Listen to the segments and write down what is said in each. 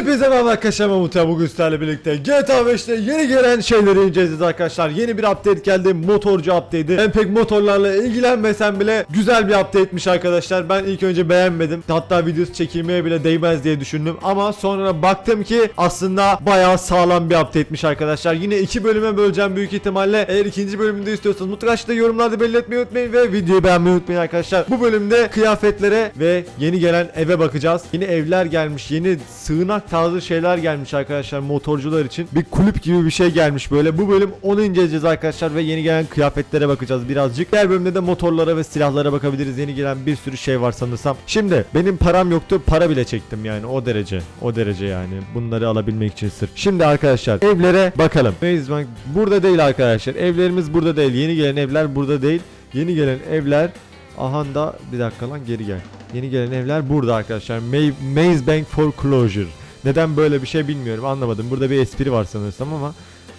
Hepinize merhaba arkadaşlar Mahmut ya bugün sizlerle birlikte GTA 5'te yeni gelen şeyleri inceleyeceğiz arkadaşlar. Yeni bir update geldi motorcu update'i. Ben pek motorlarla ilgilenmesem bile güzel bir update'miş arkadaşlar. Ben ilk önce beğenmedim. Hatta videosu çekilmeye bile değmez diye düşündüm. Ama sonra baktım ki aslında bayağı sağlam bir update'miş arkadaşlar. Yine iki bölüme böleceğim büyük ihtimalle. Eğer ikinci bölümünde istiyorsanız mutlaka aşağıda yorumlarda belli etmeyi unutmayın Ve videoyu beğenmeyi unutmayın arkadaşlar. Bu bölümde kıyafetlere ve yeni gelen eve bakacağız. Yeni evler gelmiş yeni sığınak tarzı şeyler gelmiş arkadaşlar motorcular için. Bir kulüp gibi bir şey gelmiş böyle. Bu bölüm onu inceleyeceğiz arkadaşlar ve yeni gelen kıyafetlere bakacağız birazcık. Diğer bölümde de motorlara ve silahlara bakabiliriz. Yeni gelen bir sürü şey var sanırsam. Şimdi benim param yoktu para bile çektim yani. O derece O derece yani. Bunları alabilmek için sırf. Şimdi arkadaşlar evlere bakalım. Bank burada değil arkadaşlar. Evlerimiz burada değil. Yeni gelen evler burada değil. Yeni gelen evler Aha da bir dakika lan geri gel. Yeni gelen evler burada arkadaşlar. May, Maze Bank Foreclosure. Neden böyle bir şey bilmiyorum anlamadım. Burada bir espri var sanırsam ama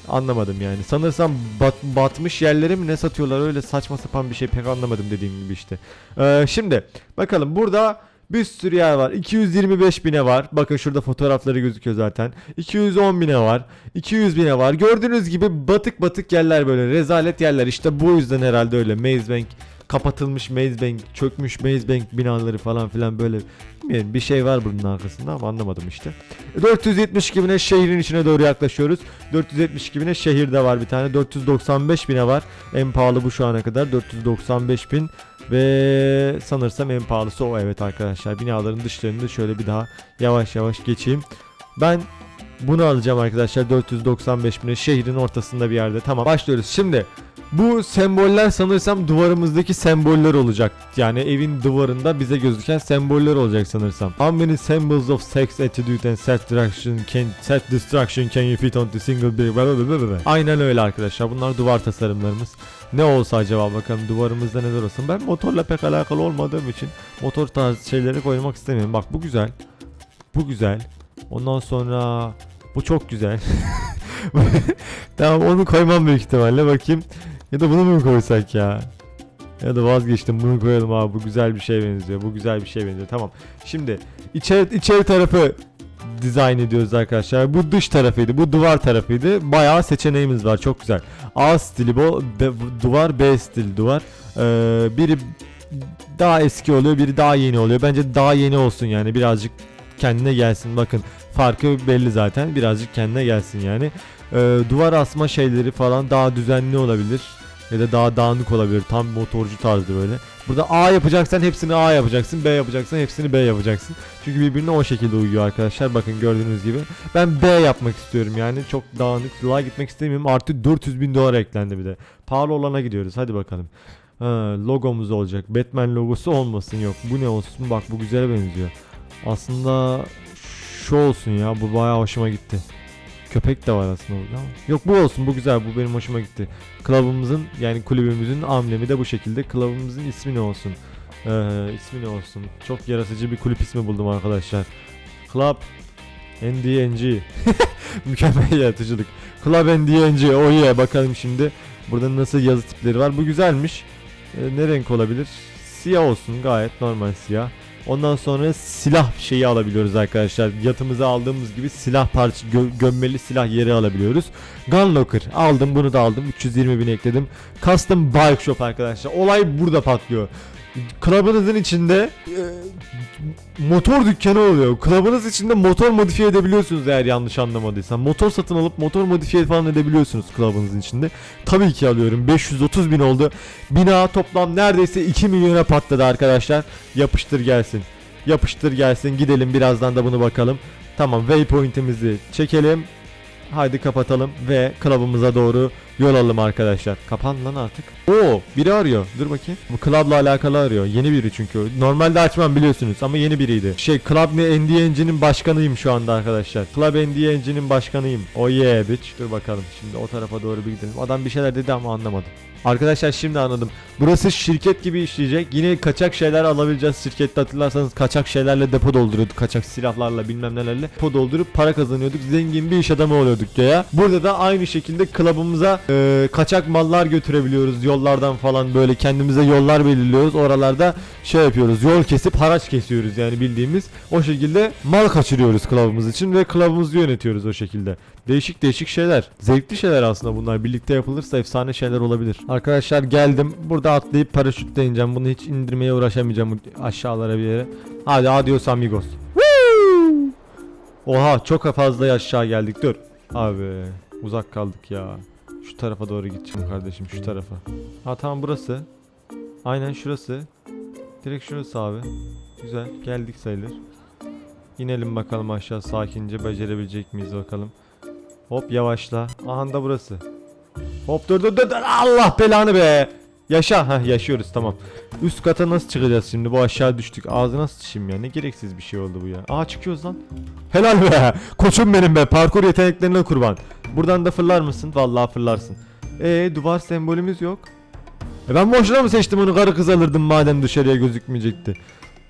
anlamadım yani. Sanırsam bat, batmış yerlere mi ne satıyorlar öyle saçma sapan bir şey pek anlamadım dediğim gibi işte. Ee, şimdi bakalım burada bir sürü yer var. 225 bine var. Bakın şurada fotoğrafları gözüküyor zaten. 210 bine var. 200 bine var. Gördüğünüz gibi batık batık yerler böyle. Rezalet yerler. İşte bu yüzden herhalde öyle. Maze Bank kapatılmış Maze Bank, çökmüş Maze Bank binaları falan filan böyle bilmiyorum bir şey var bunun arkasında ama anlamadım işte. 472 bine şehrin içine doğru yaklaşıyoruz. 472 bine şehirde var bir tane. 495 bine var. En pahalı bu şu ana kadar. 495 bin ve sanırsam en pahalısı o evet arkadaşlar. Binaların dışlarını şöyle bir daha yavaş yavaş geçeyim. Ben bunu alacağım arkadaşlar 495 bine şehrin ortasında bir yerde. Tamam başlıyoruz. Şimdi bu semboller sanırsam duvarımızdaki semboller olacak. Yani evin duvarında bize gözüken semboller olacak sanırsam. How many symbols of sex attitude and self destruction can self destruction can you fit onto single bir Aynen öyle arkadaşlar. Bunlar duvar tasarımlarımız. Ne olsa acaba bakalım duvarımızda neler olsun. Ben motorla pek alakalı olmadığım için motor tarzı şeyleri koymak istemiyorum. Bak bu güzel. Bu güzel. Ondan sonra bu çok güzel. tamam onu koymam büyük ihtimalle bakayım. Ya da bunu mu koysak ya? Ya da vazgeçtim bunu koyalım abi bu güzel bir şey benziyor. Bu güzel bir şey benziyor. Tamam. Şimdi içeri, içeri tarafı dizayn ediyoruz arkadaşlar. Bu dış tarafıydı. Bu duvar tarafıydı. Bayağı seçeneğimiz var. Çok güzel. A stili bu. Duvar B stili duvar. Ee, biri daha eski oluyor. Biri daha yeni oluyor. Bence daha yeni olsun yani. Birazcık kendine gelsin. Bakın farkı belli zaten. Birazcık kendine gelsin yani. Ee, duvar asma şeyleri falan daha düzenli olabilir. Ya da daha dağınık olabilir. Tam motorcu tarzı böyle. Burada A yapacaksan hepsini A yapacaksın. B yapacaksan hepsini B yapacaksın. Çünkü birbirine o şekilde uyuyor arkadaşlar. Bakın gördüğünüz gibi. Ben B yapmak istiyorum yani. Çok dağınık. Daha gitmek istemiyorum. Artı 400 bin dolar eklendi bir de. Pahalı olana gidiyoruz. Hadi bakalım. Ha, logomuz olacak. Batman logosu olmasın yok. Bu ne olsun? Bak bu güzel benziyor. Aslında şu olsun ya. Bu bayağı hoşuma gitti. Köpek de var aslında burada ama. Yok bu olsun bu güzel bu benim hoşuma gitti. Kılavumuzun yani kulübümüzün amblemi de bu şekilde. Kılavumuzun ismi ne olsun? Ee, ismi ne olsun? Çok yaratıcı bir kulüp ismi buldum arkadaşlar. Club NDNG. Mükemmel yaratıcılık. Club NDNG. Oh yeah bakalım şimdi. Burada nasıl yazı tipleri var. Bu güzelmiş. Ee, ne renk olabilir? Siyah olsun gayet normal siyah. Ondan sonra silah şeyi alabiliyoruz arkadaşlar. Yatımıza aldığımız gibi silah parça gö- gömmeli silah yeri alabiliyoruz. Gun Locker aldım bunu da aldım. 320 bin ekledim. Custom Bike Shop arkadaşlar. Olay burada patlıyor. Klubunuzun içinde e, motor dükkanı oluyor. Klubunuz içinde motor modifiye edebiliyorsunuz eğer yanlış anlamadıysam. Motor satın alıp motor modifiye falan edebiliyorsunuz klubunuzun içinde. Tabii ki alıyorum. 530 bin oldu. Bina toplam neredeyse 2 milyona patladı arkadaşlar. Yapıştır gelsin. Yapıştır gelsin. Gidelim birazdan da bunu bakalım. Tamam waypoint'imizi çekelim. Haydi kapatalım ve klubumuza doğru yol arkadaşlar. Kapan lan artık. Oo biri arıyor. Dur bakayım. Bu club'la alakalı arıyor. Yeni biri çünkü. Normalde açmam biliyorsunuz ama yeni biriydi. Şey Club NDNG'nin başkanıyım şu anda arkadaşlar. Club NDNG'nin başkanıyım. Oh yeah bitch. Dur bakalım şimdi o tarafa doğru bir gidelim. Adam bir şeyler dedi ama anlamadım. Arkadaşlar şimdi anladım. Burası şirket gibi işleyecek. Yine kaçak şeyler alabileceğiz. Şirkette hatırlarsanız kaçak şeylerle depo dolduruyorduk. Kaçak silahlarla bilmem nelerle depo doldurup para kazanıyorduk. Zengin bir iş adamı oluyorduk ya. Burada da aynı şekilde klubumuza Ee, kaçak mallar götürebiliyoruz yollardan falan böyle kendimize yollar belirliyoruz. Oralarda şey yapıyoruz. Yol kesip haraç kesiyoruz yani bildiğimiz. O şekilde mal kaçırıyoruz kılavumuz için ve kılavumuzu yönetiyoruz o şekilde. Değişik değişik şeyler. Zevkli şeyler aslında bunlar. Birlikte yapılırsa efsane şeyler olabilir. Arkadaşlar geldim. Burada atlayıp paraşütle ineceğim. Bunu hiç indirmeye uğraşamayacağım aşağılara bir yere. Hadi adios amigos. Oha çok fazla aşağı geldik. Dur. Abi uzak kaldık ya. Şu tarafa doğru gideceğim kardeşim şu tarafa. Ha tamam burası. Aynen şurası. Direkt şurası abi. Güzel geldik sayılır. İnelim bakalım aşağı sakince becerebilecek miyiz bakalım. Hop yavaşla. Aha da burası. Hop dur dur dur. Allah belanı be. Yaşa. ha yaşıyoruz tamam. Üst kata nasıl çıkacağız şimdi? Bu aşağı düştük. Ağzına sıçayım ya. Ne gereksiz bir şey oldu bu ya. Aa çıkıyoruz lan. Helal be. Koçum benim be. Parkur yeteneklerine kurban. Buradan da fırlar mısın? Vallahi fırlarsın. Ee duvar sembolümüz yok. E ben boşuna mı seçtim onu karı kız alırdım madem dışarıya gözükmeyecekti.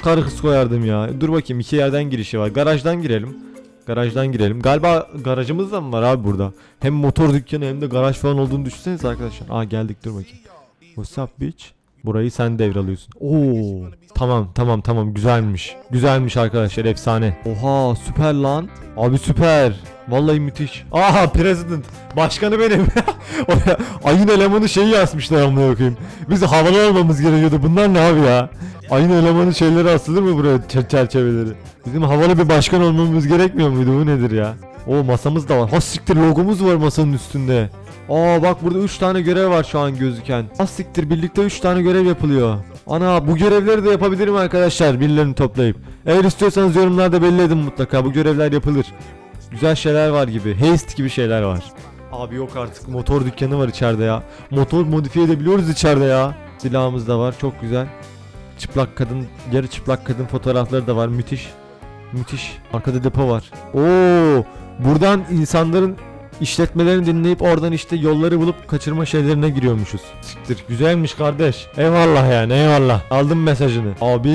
Karı kız koyardım ya. Dur bakayım iki yerden girişi var. Garajdan girelim. Garajdan girelim. Galiba garajımız da mı var abi burada? Hem motor dükkanı hem de garaj falan olduğunu düşünseniz arkadaşlar. Aa geldik dur bakayım. What's up bitch? Burayı sen devralıyorsun. Oo. Tamam tamam tamam güzelmiş. Güzelmiş arkadaşlar efsane. Oha süper lan. Abi süper. Vallahi müthiş. Aha president. Başkanı benim. Ayın elemanı şeyi yazmışlar amına koyayım. Biz havalı olmamız gerekiyordu. Bunlar ne abi ya? Ayın elemanı şeyleri asılır mı buraya çer- çerçeveleri? Bizim havalı bir başkan olmamız gerekmiyor muydu? Bu nedir ya? O masamız da var. Ha siktir logomuz var masanın üstünde. Aa bak burada 3 tane görev var şu an gözüken. Ha siktir birlikte 3 tane görev yapılıyor. Ana bu görevleri de yapabilirim arkadaşlar birilerini toplayıp. Eğer istiyorsanız yorumlarda belli edin mutlaka bu görevler yapılır. Güzel şeyler var gibi. Haste gibi şeyler var. Abi yok artık motor dükkanı var içeride ya. Motor modifiye edebiliyoruz içeride ya. Silahımız da var çok güzel. Çıplak kadın, yarı çıplak kadın fotoğrafları da var müthiş. Müthiş. Arkada depo var. Oo, buradan insanların işletmelerini dinleyip oradan işte yolları bulup kaçırma şeylerine giriyormuşuz. Siktir. Güzelmiş kardeş. Eyvallah yani eyvallah. Aldım mesajını. Abi.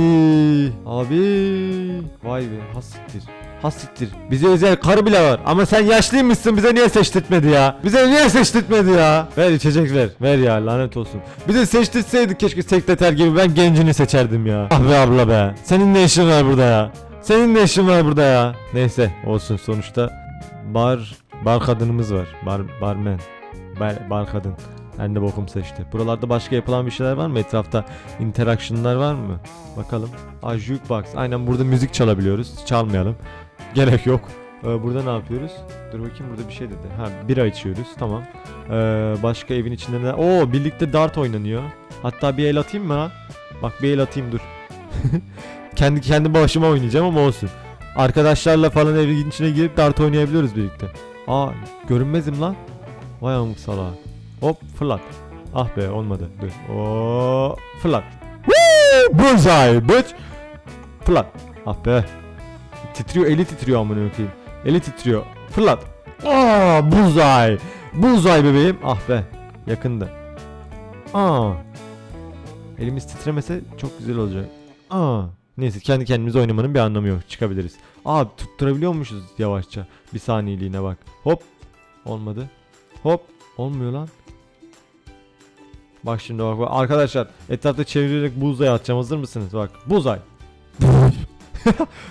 Abi. Vay be. Ha siktir. Ha siktir. Bize özel karı bile var. Ama sen yaşlıymışsın bize niye seçtirtmedi ya? Bize niye seçtirtmedi ya? Ver içecek ver. Ver ya lanet olsun. Bize seçtirseydik keşke sekreter gibi ben gencini seçerdim ya. Ah be abla be. Senin ne işin var burada ya? Senin ne işin var burada ya? Neyse olsun sonuçta bar bar kadınımız var. Bar barmen. Bar, bar kadın. Ben de bokumsa işte. Buralarda başka yapılan bir şeyler var mı? Etrafta interaction'lar var mı? Bakalım. Aa jukebox. Aynen burada müzik çalabiliyoruz. Çalmayalım. Gerek yok. Ee, burada ne yapıyoruz? Dur bakayım burada bir şey dedi. Ha bira içiyoruz. Tamam. Ee, başka evin içinde ne? Oo birlikte dart oynanıyor. Hatta bir el atayım mı ha? Bak bir el atayım dur. kendi kendi başıma oynayacağım ama olsun. Arkadaşlarla falan evin içine girip dart oynayabiliyoruz birlikte. Aa görünmezim lan. Vay amık salağa. Hop fırlat. Ah be olmadı. Dur. Oo fırlat. Bullseye bitch. Fırlat. Ah be. Titriyor eli titriyor amına koyayım. Eli titriyor. Fırlat. Aa bullseye. Bullseye bebeğim. Ah be. Yakında. Aa. Elimiz titremese çok güzel olacak. Aa. Neyse kendi kendimize oynamanın bir anlamı yok. Çıkabiliriz. Aa tutturabiliyormuşuz yavaşça. Bir saniyeliğine bak. Hop. Olmadı. Hop. Olmuyor lan. Bak şimdi bak, bak. Arkadaşlar etrafta çevirerek buzaya atacağım. Hazır mısınız? Bak. Buzay.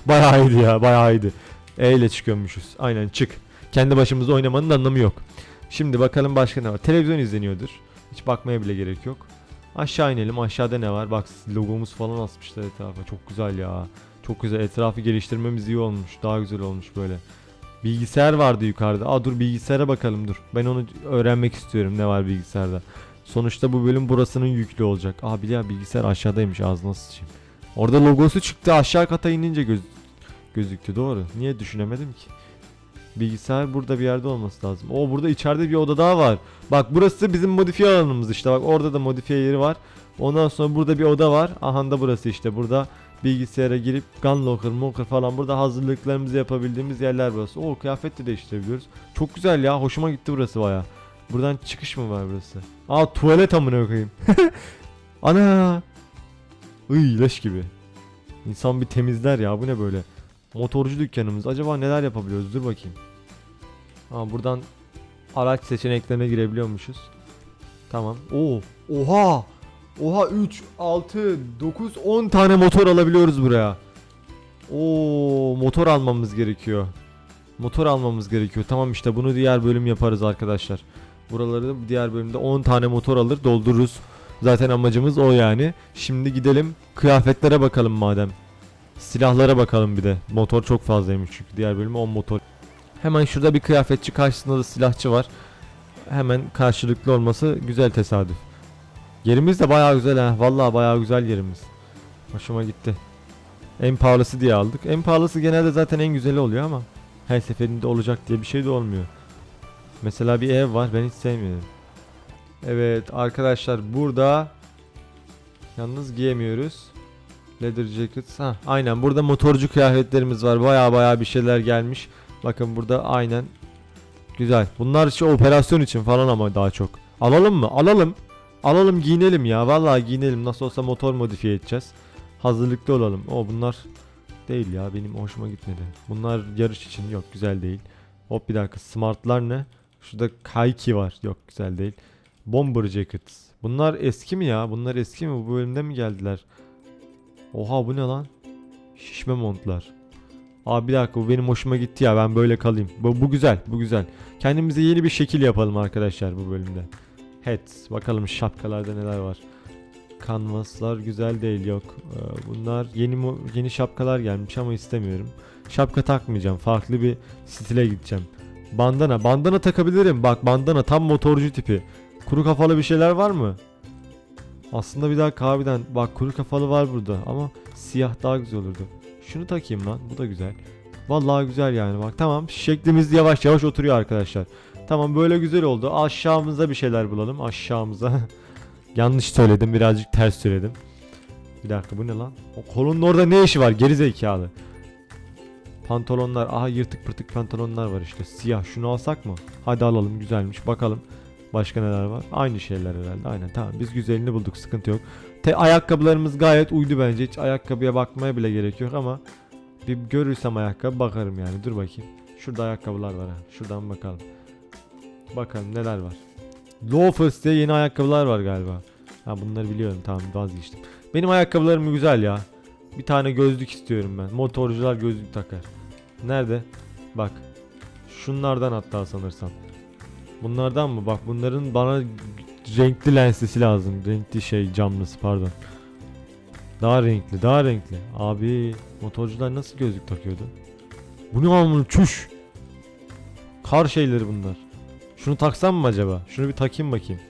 bayağı iyiydi ya. Bayağı iyiydi. E ile çıkıyormuşuz. Aynen çık. Kendi başımıza oynamanın anlamı yok. Şimdi bakalım başka ne var. Televizyon izleniyordur. Hiç bakmaya bile gerek yok. Aşağı inelim. Aşağıda ne var? Bak logomuz falan asmışlar etrafa. Çok güzel ya. Çok güzel. Etrafı geliştirmemiz iyi olmuş. Daha güzel olmuş böyle. Bilgisayar vardı yukarıda. Aa dur bilgisayara bakalım dur. Ben onu öğrenmek istiyorum ne var bilgisayarda. Sonuçta bu bölüm burasının yüklü olacak. Aa bir ya bilgisayar aşağıdaymış ağzına sıçayım. Orada logosu çıktı aşağı kata inince göz gözüktü doğru. Niye düşünemedim ki? Bilgisayar burada bir yerde olması lazım. O burada içeride bir oda daha var. Bak burası bizim modifiye alanımız işte. Bak orada da modifiye yeri var. Ondan sonra burada bir oda var. Aha da burası işte. Burada bilgisayara girip gun locker, mocker falan burada hazırlıklarımızı yapabildiğimiz yerler burası. O kıyafet de değiştirebiliyoruz. Çok güzel ya. Hoşuma gitti burası baya. Buradan çıkış mı var burası? Aa tuvalet amına koyayım. Ana. Iy leş gibi. İnsan bir temizler ya. Bu ne böyle? Motorcu dükkanımız. Acaba neler yapabiliyoruz? Dur bakayım. Aa buradan araç seçeneklerine girebiliyormuşuz. Tamam. Oo. Oha. Oha 3, 6, 9, 10 tane motor alabiliyoruz buraya. Oo motor almamız gerekiyor. Motor almamız gerekiyor. Tamam işte bunu diğer bölüm yaparız arkadaşlar. Buraları diğer bölümde 10 tane motor alır doldururuz. Zaten amacımız o yani. Şimdi gidelim kıyafetlere bakalım madem. Silahlara bakalım bir de. Motor çok fazlaymış çünkü diğer bölümde 10 motor. Hemen şurada bir kıyafetçi karşısında da silahçı var. Hemen karşılıklı olması güzel tesadüf. Yerimiz de bayağı güzel ha. Vallahi bayağı güzel yerimiz. Hoşuma gitti. En pahalısı diye aldık. En pahalısı genelde zaten en güzeli oluyor ama her seferinde olacak diye bir şey de olmuyor. Mesela bir ev var ben hiç sevmiyorum. Evet arkadaşlar burada yalnız giyemiyoruz. Leather jackets. Ha aynen burada motorcu kıyafetlerimiz var. Baya baya bir şeyler gelmiş. Bakın burada aynen güzel. Bunlar işte operasyon için falan ama daha çok. Alalım mı? Alalım. Alalım giyinelim ya. Vallahi giyinelim. Nasıl olsa motor modifiye edeceğiz. Hazırlıklı olalım. O bunlar değil ya. Benim hoşuma gitmedi. Bunlar yarış için yok güzel değil. Hop bir dakika. Smartlar ne? Şurada Kaiki var. Yok güzel değil. Bomber Jackets. Bunlar eski mi ya? Bunlar eski mi? Bu bölümde mi geldiler? Oha bu ne lan? Şişme montlar. Abi bir dakika bu benim hoşuma gitti ya ben böyle kalayım. Bu, bu güzel bu güzel. Kendimize yeni bir şekil yapalım arkadaşlar bu bölümde. Hats bakalım şapkalarda neler var. Canvaslar güzel değil yok. Ee, bunlar yeni yeni şapkalar gelmiş ama istemiyorum. Şapka takmayacağım. Farklı bir stile gideceğim. Bandana. Bandana takabilirim. Bak bandana tam motorcu tipi. Kuru kafalı bir şeyler var mı? Aslında bir daha kahveden. Bak kuru kafalı var burada ama siyah daha güzel olurdu. Şunu takayım lan. Bu da güzel. Vallahi güzel yani bak tamam şeklimiz yavaş yavaş oturuyor arkadaşlar. Tamam böyle güzel oldu. Aşağımıza bir şeyler bulalım. Aşağımıza. Yanlış söyledim birazcık ters söyledim. Bir dakika bu ne lan? O kolunun orada ne işi var geri zekalı. Pantolonlar aha yırtık pırtık pantolonlar var işte siyah şunu alsak mı? Hadi alalım güzelmiş bakalım. Başka neler var? Aynı şeyler herhalde aynen tamam biz güzelini bulduk sıkıntı yok. Te ayakkabılarımız gayet uydu bence hiç ayakkabıya bakmaya bile gerek yok ama bir görürsem ayakkabı bakarım yani dur bakayım. Şurada ayakkabılar var ha şuradan bakalım. Bakalım neler var. Loafers diye yeni ayakkabılar var galiba. Ha bunları biliyorum tamam vazgeçtim. Benim ayakkabılarım güzel ya. Bir tane gözlük istiyorum ben. Motorcular gözlük takar. Nerede? Bak. Şunlardan hatta sanırsam. Bunlardan mı? Bak bunların bana renkli lenslisi lazım. Renkli şey camlısı pardon. Daha renkli, daha renkli. Abi motorcular nasıl gözlük takıyordu? Bu ne amına çüş. Kar şeyleri bunlar. Şunu taksam mı acaba? Şunu bir takayım bakayım.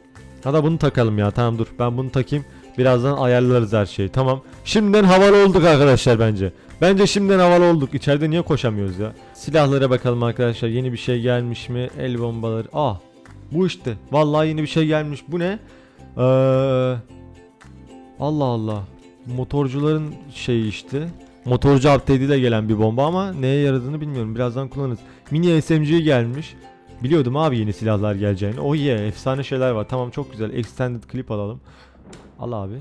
Ya bunu takalım ya. Tamam dur. Ben bunu takayım. Birazdan ayarlarız her şeyi. Tamam. Şimdiden havalı olduk arkadaşlar bence. Bence şimdiden havalı olduk. İçeride niye koşamıyoruz ya? Silahlara bakalım arkadaşlar. Yeni bir şey gelmiş mi? El bombaları. Ah. Bu işte. Vallahi yeni bir şey gelmiş. Bu ne? Ee, Allah Allah. Motorcuların şeyi işte. Motorcu update'i ile gelen bir bomba ama neye yaradığını bilmiyorum. Birazdan kullanırız. Mini SMG gelmiş. Biliyordum abi yeni silahlar geleceğini. Oh yeah efsane şeyler var. Tamam çok güzel. Extended clip alalım. Al abi.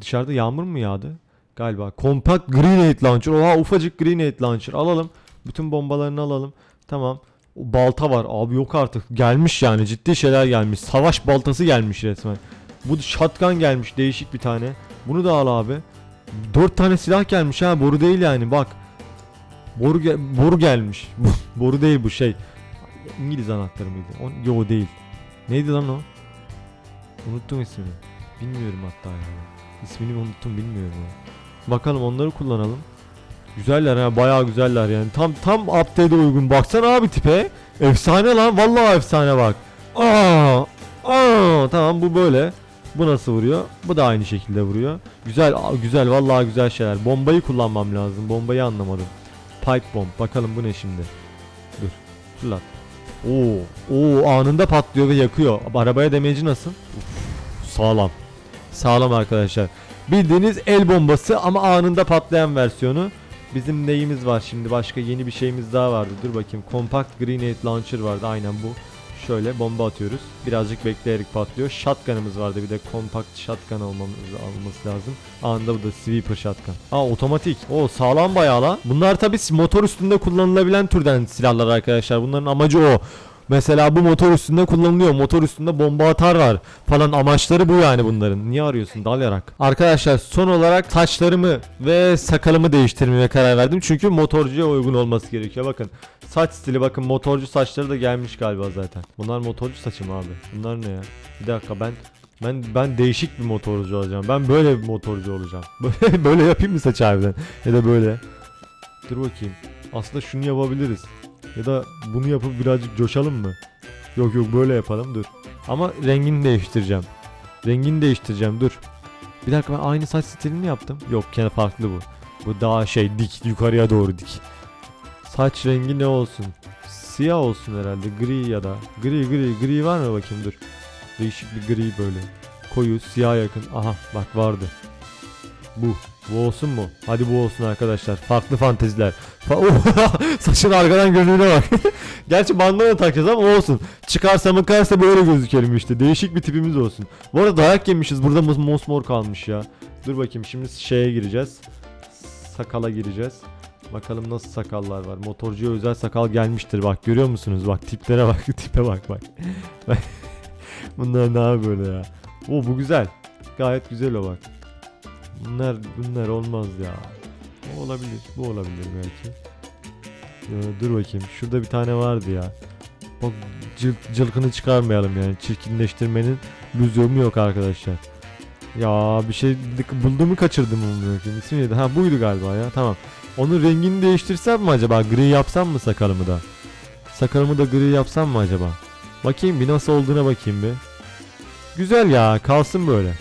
Dışarıda yağmur mu yağdı? Galiba. Compact Grenade Launcher. Oha ufacık Grenade Launcher. Alalım. Bütün bombalarını alalım. Tamam. O balta var. Abi yok artık. Gelmiş yani. Ciddi şeyler gelmiş. Savaş baltası gelmiş resmen. Bu shotgun gelmiş. Değişik bir tane. Bunu da al abi. 4 tane silah gelmiş ha. Boru değil yani. Bak. Boru, ge- boru gelmiş. boru değil bu şey. İngiliz anahtarı mıydı? O, yo değil. Neydi lan o? Unuttum ismini. Bilmiyorum hatta yani. İsmini unuttum bilmiyorum ya. Bakalım onları kullanalım. Güzeller ha bayağı güzeller yani. Tam tam update'e uygun. Baksana abi tipe. Efsane lan vallahi efsane bak. Aa! Aa! Tamam bu böyle. Bu nasıl vuruyor? Bu da aynı şekilde vuruyor. Güzel güzel vallahi güzel şeyler. Bombayı kullanmam lazım. Bombayı anlamadım. Pipe bomb. Bakalım bu ne şimdi? Dur. Fırlat. Oo, oo anında patlıyor ve yakıyor. Arabaya demeci nasıl? Uf, sağlam. Sağlam arkadaşlar. Bildiğiniz el bombası ama anında patlayan versiyonu. Bizim neyimiz var şimdi? Başka yeni bir şeyimiz daha vardı. Dur bakayım. Compact Grenade Launcher vardı. Aynen bu. Şöyle bomba atıyoruz. Birazcık bekleyerek patlıyor. Shotgun'ımız vardı. Bir de compact shotgun almamız alması lazım. Anında bu da sweeper shotgun. Aa otomatik. O sağlam bayağı lan. Bunlar tabi motor üstünde kullanılabilen türden silahlar arkadaşlar. Bunların amacı o. Mesela bu motor üstünde kullanılıyor. Motor üstünde bomba atar var falan amaçları bu yani bunların. Niye arıyorsun dal yarak? Arkadaşlar son olarak saçlarımı ve sakalımı değiştirmeye karar verdim. Çünkü motorcuya uygun olması gerekiyor. Bakın saç stili bakın motorcu saçları da gelmiş galiba zaten. Bunlar motorcu saçı mı abi? Bunlar ne ya? Bir dakika ben ben ben değişik bir motorcu olacağım. Ben böyle bir motorcu olacağım. Böyle böyle yapayım mı saç harbiden? Ya da böyle. Dur bakayım. Aslında şunu yapabiliriz. Ya da bunu yapıp birazcık coşalım mı? Yok yok böyle yapalım dur. Ama rengini değiştireceğim. Rengini değiştireceğim dur. Bir dakika ben aynı saç stilini yaptım. Yok gene farklı bu. Bu daha şey dik yukarıya doğru dik. Saç rengi ne olsun? Siyah olsun herhalde gri ya da. Gri gri gri var mı bakayım dur. Değişik bir gri böyle. Koyu siyah yakın. Aha bak vardı. Bu. Bu olsun mu? Hadi bu olsun arkadaşlar. Farklı fanteziler. Fa Saçın arkadan gözüne bak. Gerçi bandana takacağız ama olsun. Çıkarsa mıkarsa böyle gözükelim işte. Değişik bir tipimiz olsun. Bu arada dayak yemişiz. Burada mos- mosmor kalmış ya. Dur bakayım şimdi şeye gireceğiz. Sakala gireceğiz. Bakalım nasıl sakallar var. Motorcuya özel sakal gelmiştir. Bak görüyor musunuz? Bak tiplere bak. Tipe bak bak. Bunlar ne böyle ya. O bu güzel. Gayet güzel o bak. Bunlar bunlar olmaz ya. O olabilir. Bu olabilir belki. Ee, dur bakayım. Şurada bir tane vardı ya. Bak cıl- cılkını çıkarmayalım yani. Çirkinleştirmenin lüzumu yok arkadaşlar. Ya bir şey bulduğumu kaçırdım onu bakayım. İsmi neydi? Ha buydu galiba ya. Tamam. Onun rengini değiştirsem mi acaba? Gri yapsam mı sakalımı da? Sakalımı da gri yapsam mı acaba? Bakayım bir nasıl olduğuna bakayım bir. Güzel ya kalsın böyle.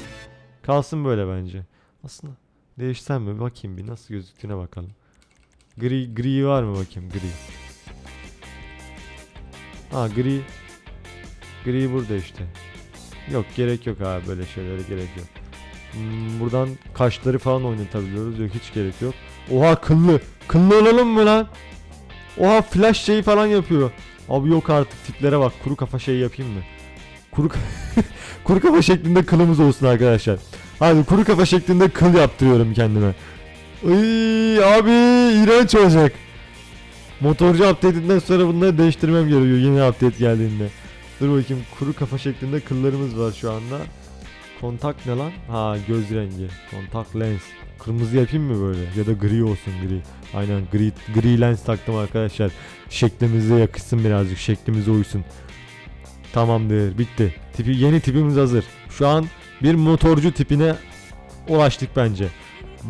Kalsın böyle bence. Aslında değişsem mi bakayım bir nasıl gözüktüğüne bakalım. Gri gri var mı bakayım gri. Ha gri. Gri burada işte. Yok gerek yok abi böyle şeylere gerek yok. Hmm, buradan kaşları falan oynatabiliyoruz. Yok hiç gerek yok. Oha kıllı. Kıllı olalım mı lan? Oha flash şeyi falan yapıyor. Abi yok artık tiplere bak. Kuru kafa şey yapayım mı? Kuru kuru kafa şeklinde kılımız olsun arkadaşlar. Hadi kuru kafa şeklinde kıl yaptırıyorum kendime. Iy, abi iğrenç olacak. Motorcu update'inden sonra bunları değiştirmem gerekiyor yeni update geldiğinde. Dur bakayım kuru kafa şeklinde kıllarımız var şu anda. Kontak ne lan? Ha göz rengi. Kontak lens. Kırmızı yapayım mı böyle? Ya da gri olsun gri. Aynen gri, gri lens taktım arkadaşlar. Şeklimize yakışsın birazcık. Şeklimize uysun. Tamamdır bitti. Tipi, yeni tipimiz hazır. Şu an bir motorcu tipine ulaştık bence.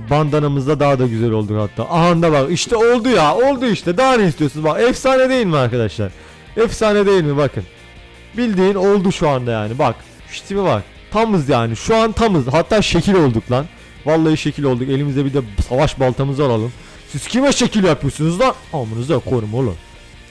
Bandanamızda daha da güzel olduk hatta. Aha da bak işte oldu ya oldu işte daha ne istiyorsunuz bak efsane değil mi arkadaşlar? Efsane değil mi bakın. Bildiğin oldu şu anda yani bak. Şu tipe bak. Tamız yani şu an tamız. Hatta şekil olduk lan. Vallahi şekil olduk. Elimize bir de savaş baltamızı alalım. Siz kime şekil yapıyorsunuz lan? Amınıza korum oğlum.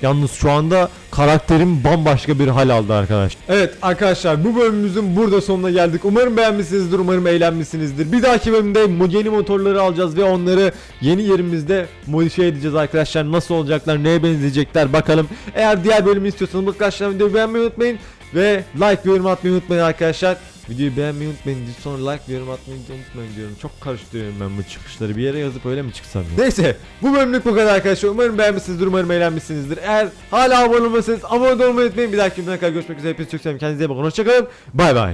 Yalnız şu anda karakterim bambaşka bir hal aldı arkadaşlar. Evet arkadaşlar bu bölümümüzün burada sonuna geldik. Umarım beğenmişsinizdir, umarım eğlenmişsinizdir. Bir dahaki bölümde yeni motorları alacağız ve onları yeni yerimizde modifiye edeceğiz arkadaşlar. Nasıl olacaklar, neye benzeyecekler bakalım. Eğer diğer bölümü istiyorsanız arkadaşlar videoyu beğenmeyi unutmayın. Ve like ve yorum atmayı unutmayın arkadaşlar. Videoyu beğenmeyi unutmayın. Sonra like ve yorum atmayı unutmayın diyorum. Çok karıştırıyorum ben bu çıkışları. Bir yere yazıp öyle mi çıksam ya? Neyse bu bölümlük bu kadar arkadaşlar. Umarım beğenmişsinizdir. Umarım eğlenmişsinizdir. Eğer hala abone olmasanız abone olmayı unutmayın. Bir dahaki videoda görüşmek üzere. Hepinizi çok seviyorum. Kendinize iyi bakın. Hoşçakalın. Bay bay.